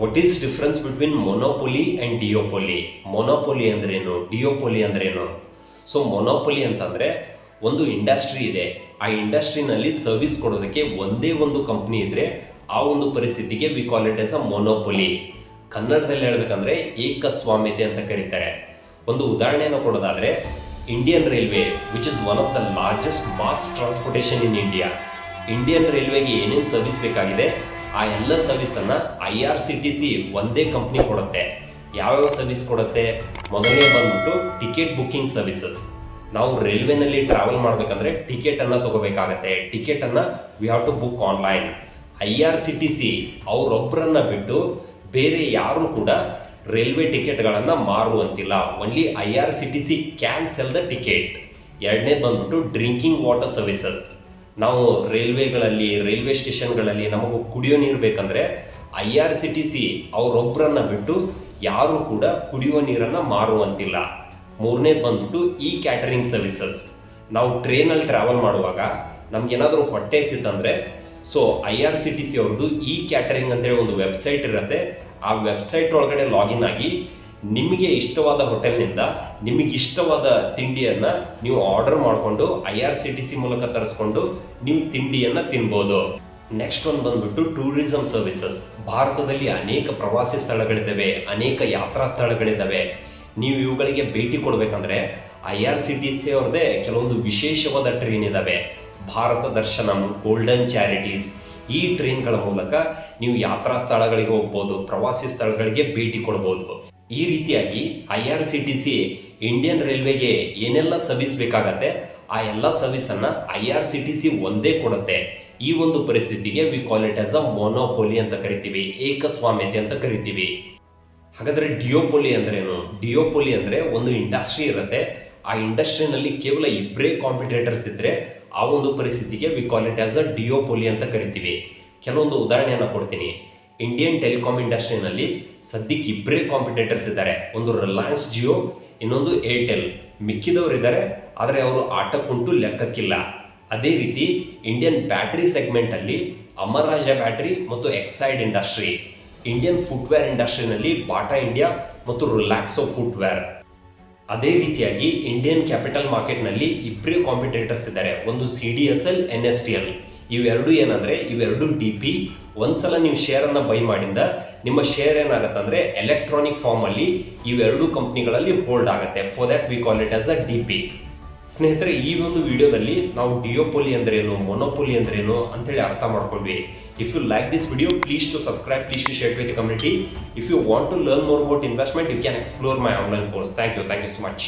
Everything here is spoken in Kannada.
What is difference between monopoly and duopoly monopoly ಅಂದ್ರೇನು ಡಿಯೋಪೊಲಿ ಅಂದ್ರೇನು ಸೊ ಮೊನೋಪೊಲಿ ಅಂತಂದರೆ ಒಂದು ಇಂಡಸ್ಟ್ರಿ ಇದೆ. ಆ ಇಂಡಸ್ಟ್ರಿನಲ್ಲಿ ಸರ್ವಿಸ್ ಕೊಡೋದಕ್ಕೆ ಒಂದೇ ಒಂದು ಕಂಪ್ನಿ ಇದ್ದರೆ ಆ ಒಂದು ಪರಿಸ್ಥಿತಿಗೆ we call it as a monopoly ಕನ್ನಡದಲ್ಲಿ ಹೇಳ್ಬೇಕಂದ್ರೆ ಏಕಸ್ವಾಮ್ಯತೆ ಅಂತ ಕರೀತಾರೆ. ಒಂದು ಉದಾಹರಣೆಯನ್ನು ಕೊಡೋದಾದರೆ Indian railway which is one of the largest mass transportation in India Indian ರೈಲ್ವೆಗೆ ಏನೇನು ಸರ್ವಿಸ್ ಬೇಕಾಗಿದೆ? ಆ ಎಲ್ಲ ಸರ್ವಿಸನ್ನು I R C T C ಒಂದೇ ಕಂಪ್ನಿ ಕೊಡುತ್ತೆ. ಯಾವ್ಯಾವ ಸರ್ವಿಸ್ ಕೊಡುತ್ತೆ? ಮೊದಲನೇ ಬಂದ್ಬಿಟ್ಟು ಟಿಕೆಟ್ ಬುಕ್ಕಿಂಗ್ ಸರ್ವಿಸಸ್ ನಾವು ರೈಲ್ವೆನಲ್ಲಿ ಟ್ರಾವೆಲ್ ಮಾಡಬೇಕಂದ್ರೆ ಟಿಕೆಟನ್ನು ತಗೋಬೇಕಾಗತ್ತೆ. ಟಿಕೆಟನ್ನು we have to book online I R C T C ಅವರೊಬ್ಬರನ್ನು ಬಿಟ್ಟು ಬೇರೆ ಯಾರು ಕೂಡ ರೈಲ್ವೆ ಟಿಕೆಟ್ಗಳನ್ನು ಮಾರುವಂತಿಲ್ಲ. Only I R C T C can sell the ticket ಎರಡನೇದು ಬಂದ್ಬಿಟ್ಟು ಡ್ರಿಂಕಿಂಗ್ ವಾಟರ್ ಸರ್ವಿಸಸ್ ನಾವು ರೈಲ್ವೆಗಳಲ್ಲಿ, ರೈಲ್ವೆ ಸ್ಟೇಷನ್ಗಳಲ್ಲಿ ನಮಗೂ ಕುಡಿಯೋ ನೀರು ಬೇಕಂದರೆ I R C T C ಅವರೊಬ್ಬರನ್ನು ಬಿಟ್ಟು ಯಾರೂ ಕೂಡ ಕುಡಿಯುವ ನೀರನ್ನು ಮಾರುವಂತಿಲ್ಲ. ಮೂರನೇ ಬಂದ್ಬಿಟ್ಟು ಇ ಕ್ಯಾಟರಿಂಗ್ ಸರ್ವಿಸಸ್ ನಾವು ಟ್ರೈನಲ್ಲಿ ಟ್ರಾವೆಲ್ ಮಾಡುವಾಗ ನಮಗೇನಾದರೂ ಹೊಟ್ಟೆ ಸಿತ್ತಂದರೆ so I R C T C ಅವ್ರದ್ದು ಇ ಕ್ಯಾಟರಿಂಗ್ ಅಂತೇಳಿ ಒಂದು ವೆಬ್ಸೈಟ್ ಇರುತ್ತೆ. ಆ ವೆಬ್ಸೈಟ್ ಒಳಗಡೆ ಲಾಗಿನ್ ಆಗಿ ನಿಮಗೆ ಇಷ್ಟವಾದ ಹೋಟೆಲ್ನಿಂದ ನಿಮಗೆ ಇಷ್ಟವಾದ ತಿಂಡಿಯನ್ನು ನೀವು ಆರ್ಡರ್ ಮಾಡಿಕೊಂಡು I R C T C ಮೂಲಕ ತರಿಸ್ಕೊಂಡು ನೀವು ತಿಂಡಿಯನ್ನು ತಿನ್ಬೋದು. ನೆಕ್ಸ್ಟ್ ಒಂದು ಬಂದ್ಬಿಟ್ಟು ಟೂರಿಸಂ ಸರ್ವಿಸಸ್. ಭಾರತದಲ್ಲಿ ಅನೇಕ ಪ್ರವಾಸಿ ಸ್ಥಳಗಳಿದ್ದಾವೆ, ಅನೇಕ ಯಾತ್ರಾ ಸ್ಥಳಗಳಿದ್ದಾವೆ. ನೀವು ಇವುಗಳಿಗೆ ಭೇಟಿ ಕೊಡಬೇಕಂದ್ರೆ I R C T C ಅವ್ರದ್ದೇ ಕೆಲವೊಂದು ವಿಶೇಷವಾದ ಟ್ರೈನ್ ಇದ್ದಾವೆ ಭಾರತ ದರ್ಶನಂ, ಗೋಲ್ಡನ್ ಚಾರಿಟೀಸ್. ಈ ಟ್ರೈನ್ಗಳ ಮೂಲಕ ನೀವು ಯಾತ್ರಾ ಸ್ಥಳಗಳಿಗೆ ಹೋಗ್ಬೋದು, ಪ್ರವಾಸಿ ಸ್ಥಳಗಳಿಗೆ ಭೇಟಿ ಕೊಡ್ಬೋದು. ಈ ರೀತಿಯಾಗಿ I R C T C Indian ರೈಲ್ವೆಗೆ ಏನೆಲ್ಲ ಸರ್ವಿಸ್ ಬೇಕಾಗತ್ತೆ, ಆ ಎಲ್ಲ ಸರ್ವಿಸನ್ನು I R C T C ಒಂದೇ ಕೊಡುತ್ತೆ. ಈ ಒಂದು ಪರಿಸ್ಥಿತಿಗೆ we call it as a monopoly ಅಂತ ಕರಿತೀವಿ, ಏಕಸ್ವಾಮ್ಯತೆ ಅಂತ ಕರಿತೀವಿ. ಹಾಗಾದ್ರೆ ಡಿಯೋಪೊಲಿ ಅಂದ್ರೇನು? ಡಿಯೋಪೊಲಿ ಅಂದ್ರೆ ಒಂದು ಇಂಡಸ್ಟ್ರಿ ಇರುತ್ತೆ. ಆ ಇಂಡಸ್ಟ್ರಿನಲ್ಲಿ ಕೇವಲ ಇಬ್ಬರೇ ಕಾಂಪಿಟೇಟರ್ಸ್ ಇದ್ದರೆ ಆ ಒಂದು ಪರಿಸ್ಥಿತಿಗೆ we call it as a duopoly ಅಂತ ಕರಿತೀವಿ. ಕೆಲವೊಂದು ಉದಾಹರಣೆಯನ್ನು ಕೊಡ್ತೀನಿ. ಇಂಡಿಯನ್ ಟೆಲಿಕಾಮ್ ಇಂಡಸ್ಟ್ರಿನಲ್ಲಿ ಸದ್ಯಕ್ಕೆ ಇಬ್ಬರೇ ಕಾಂಪಿಟೇಟರ್ಸ್ ಇದ್ದಾರೆ. ಒಂದು ರಿಲಯನ್ಸ್ ಜಿಯೋ ಇನ್ನೊಂದು ಏರ್ಟೆಲ್ ಮಿಕ್ಕಿದವರು ಇದ್ದಾರೆ, ಆದರೆ ಅವರು ಆಟಕ್ಕುಂಟು ಲೆಕ್ಕಕ್ಕಿಲ್ಲ. ಅದೇ ರೀತಿ ಇಂಡಿಯನ್ ಬ್ಯಾಟ್ರಿ ಸೆಗ್ಮೆಂಟಲ್ಲಿ ರಾಜ ಬ್ಯಾಟ್ರಿ ಮತ್ತು ಎಕ್ಸೈಡ್ ಇಂಡಸ್ಟ್ರಿ ಇಂಡಿಯನ್ ಫುಟ್ವೇರ್ ಇಂಡಸ್ಟ್ರಿನಲ್ಲಿ ಬಾಟಾ ಇಂಡಿಯಾ ಮತ್ತು ರಿಲ್ಯಾಕ್ಸೋ ಫುಟ್ವೇರ್ ಅದೇ ರೀತಿಯಾಗಿ ಇಂಡಿಯನ್ ಕ್ಯಾಪಿಟಲ್ ಮಾರ್ಕೆಟ್ನಲ್ಲಿ ಇಬ್ಬರೇ ಕಾಂಪಿಟೇಟರ್ಸ್ ಇದ್ದಾರೆ. ಒಂದು C D S L N S D L ಇವೆರಡು ಏನಂದರೆ, ಇವೆರಡು ಡಿ ಪಿ ಒಂದ್ಸಲ ನೀವು ಶೇರನ್ನು ಬೈ ಮಾಡಿಂದ ನಿಮ್ಮ ಶೇರ್ ಏನಾಗುತ್ತೆ ಎಲೆಕ್ಟ್ರಾನಿಕ್ ಫಾರ್ಮಲ್ಲಿ ಇವೆರಡು ಕಂಪ್ನಿಗಳಲ್ಲಿ ಹೋಲ್ಡ್ ಆಗುತ್ತೆ. For that we call it as a D P ಸ್ನೇಹಿತರೆ, ಈ ಒಂದು ವಿಡಿಯೋದಲ್ಲಿ ನಾವು ಡಿಯೋಪೊಲಿ ಅಂದ್ರೇನು ಮೊನೋಪೊಲಿ ಅಂದ್ರೇನು ಅಂತೇಳಿ ಅರ್ಥ ಮಾಡ್ಕೊಂಡ್ವಿ. If you like this video please to subscribe please to share with community if you want to learn more about investment you can explore my online course thank you thank you so much